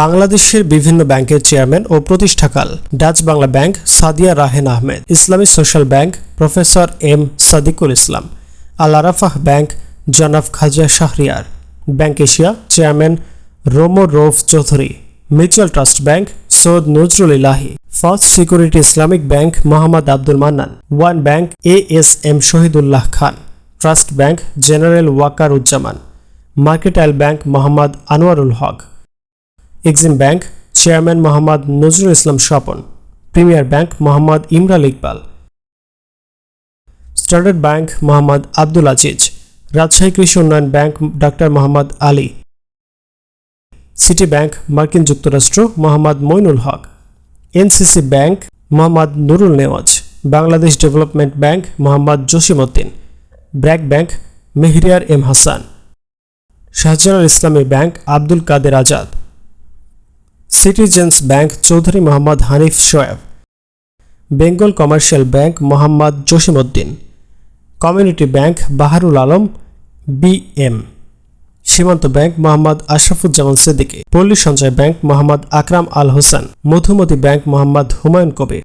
বাংলাদেশের বিভিন্ন ব্যাংকের চেয়ারম্যান ও প্রতিষ্ঠাকাল Dutch Bangla bank Sadia Rahen Ahmed Islami social bank professor M Sadiqul Islam Al Arafah bank জনাব Khaja Shahriar bank Asia chairman Romo Rouf Chowdhury mutual trust bank Syed Nazrul Ilahi first security Islamic bank Mohammad Abdul Mannan one bank A S M Shahidullah Khan trust bank general Waker Uzzaman mercantile bank Mohammad Anwarul Haque Exim bank chairman Mohammad Nazrul Islam Swapan premier bank Mohammad Imral Iqbal standard bank Mohammad Abdul Aziz Rajshahi Krishi Unnayan bank ডাক্তার Mohammad Ali city bank মার্কিন যুক্তরাষ্ট্র Mohammad Moinul Haque NCC bank Mohammad Nurul Newaz Bangladesh development bank Mohammad Jasimuddin BRAC bank Mehriar M Hasan Shahjalal Islami bank Abdul Kader Azad citizens bank Chowdhury Mohammad Hanif Shoaib Bengal commercial bank Mohammad Jasimuddin community bank Baharul Alam B M Shimanto bank Mohammad Ashrafuzzaman Siddiqui Palli Sanchay bank Mohammad আকরাম আল Hossain Madhumati bank Mohammad Humayun কবির